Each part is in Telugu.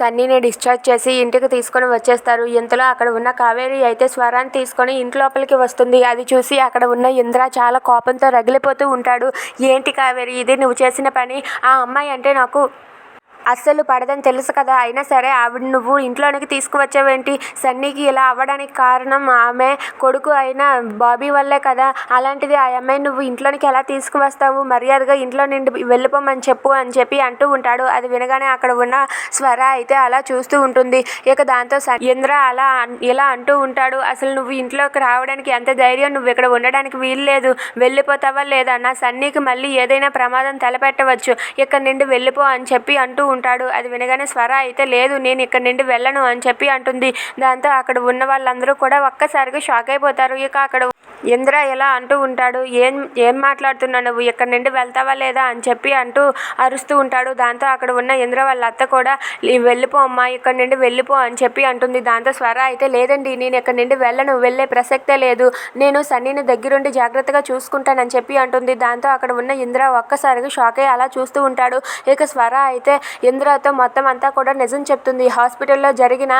సన్నీని డిశ్చార్జ్ చేసి ఇంటికి తీసుకొని వచ్చేస్తారు. ఇంతలో అక్కడ ఉన్న కావేరి అయితే స్వరాన్ని తీసుకొని ఇంటి లోపలికి వస్తుంది. అది చూసి అక్కడ ఉన్న ఇంద్ర చాలా కోపంతో రగిలిపోతూ ఉంటాడు. ఏంటి కావేరి? ఇది నువ్వు చేసిన పని? ఆ అమ్మాయి అంటే నాకు అస్సలు పడదని తెలుసు కదా. అయినా సరే ఆవిడ నువ్వు ఇంట్లోనికి తీసుకువచ్చావేంటి? సన్నీకి ఇలా అవ్వడానికి కారణం ఆమె కొడుకు అయిన బాబీ వల్లే కదా. అలాంటిది ఆ అమ్మాయి నువ్వు ఇంట్లోనికి ఎలా తీసుకువస్తావు? మర్యాదగా ఇంట్లో నుండి వెళ్ళిపోమని చెప్పు అని చెప్పి అంటూ ఉంటాడు. అది వినగానే అక్కడ ఉన్న స్వర అయితే అలా చూస్తూ ఉంటుంది. ఇక దాంతో స- ఇంద్ర అలా ఇలా అంటూ ఉంటాడు. అసలు నువ్వు ఇంట్లోకి రావడానికి ఎంత ధైర్యం? నువ్వు ఇక్కడ ఉండడానికి వీలు లేదు. వెళ్ళిపోతావా లేదా? నా సన్నీకి మళ్ళీ ఏదైనా ప్రమాదం తలపెట్టవచ్చు. ఇక్కడ నుండి వెళ్ళిపో అని చెప్పి అంటూ ఉంటాడు. అది వినగానే స్వర అయితే లేదు నేను ఇక్కడ నుండి వెళ్ళను అని చెప్పి అంటుంది. దాంతో అక్కడ ఉన్న వాళ్ళందరూ కూడా ఒక్కసారిగా షాక్ అయిపోతారు. ఇక అక్కడ ఇంద్ర ఇలా అంటూ ఉంటాడు ఏం ఏం మాట్లాడుతున్నావు నువ్వు? ఎక్కడి నుండి వెళ్తావా లేదా? అని చెప్పి అంటూ అరుస్తూ ఉంటాడు. దాంతో అక్కడ ఉన్న ఇంద్ర వాళ్ళ అత్త కూడా వెళ్ళిపో అమ్మా ఇక్కడ నుండి వెళ్ళిపో అని చెప్పి అంటుంది. దాంతో స్వర అయితే లేదండి నేను ఇక్కడ నుండి వెళ్ళను వెళ్ళే ప్రసక్తే లేదు. నేను సన్నీని దగ్గరుండి జాగ్రత్తగా చూసుకుంటానని చెప్పి అంటుంది. దాంతో అక్కడ ఉన్న ఇంద్ర ఒక్కసారిగా షాక్ అయ్యి అలా చూస్తూ ఉంటాడు. ఇక స్వర అయితే ఇంద్రతో మొత్తం అంతా కూడా నిజం చెప్తుంది. హాస్పిటల్లో జరిగిన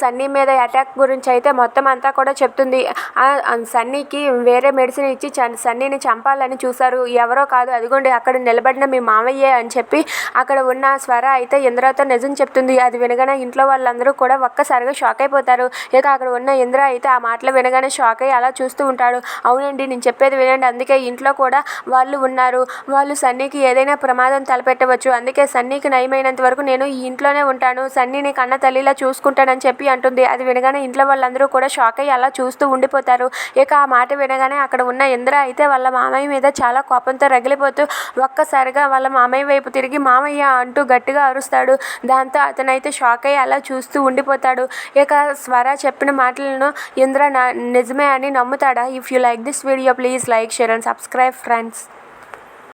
సన్నీ మీద అటాక్ గురించి అయితే మొత్తం అంతా కూడా చెప్తుంది. సన్నీకి వేరే మెడిసిన్ ఇచ్చి చ- సన్నీని చంపాలని చూశారు. ఎవరో కాదు అదిగోండి అక్కడ నిలబడిన మీ మామయ్యే అని చెప్పి అక్కడ ఉన్న స్వర అయితే ఇంద్రతో నిజం చెప్తుంది. అది వినగానే ఇంట్లో వాళ్ళందరూ కూడా ఒక్కసారిగా షాక్ అయిపోతారు. ఇక అక్కడ ఉన్న ఇంద్ర అయితే ఆ మాటలు వినగానే షాక్ అయ్యి అలా చూస్తూ ఉంటాడు. అవునండి నేను చెప్పేది వినండి. అందుకే ఇంట్లో కూడా వాళ్ళు ఉన్నారు. వాళ్ళు సన్నీకి ఏదైనా ప్రమాదం తలపెట్టవచ్చు. అందుకే సన్నీకి నయమైనంత వరకు నేను ఈ ఇంట్లోనే ఉంటాను. సన్నీని కన్న తల్లిలా చూసుకుంటానని చెప్పి అంటుంది. అది వినగానే ఇంట్లో వాళ్ళందరూ కూడా షాక్ అయ్యి అలా చూస్తూ ఉండిపోతారు. ఇక ఆ మాట వినగానే అక్కడ ఉన్న ఇంద్ర అయితే వాళ్ళ మామయ్య మీద చాలా కోపంతో రగిలిపోతూ ఒక్కసారిగా వాళ్ళ మామయ్య వైపు తిరిగి మామయ్య అంటూ గట్టిగా అరుస్తాడు. దాంతో అతనైతే షాక్ అయ్యి అలా చూస్తూ ఉండిపోతాడు. ఇక స్వర చెప్పిన మాటలను ఇంద్ర నా నిజమే అని నమ్ముతాడా? If you like this video please like share and subscribe friends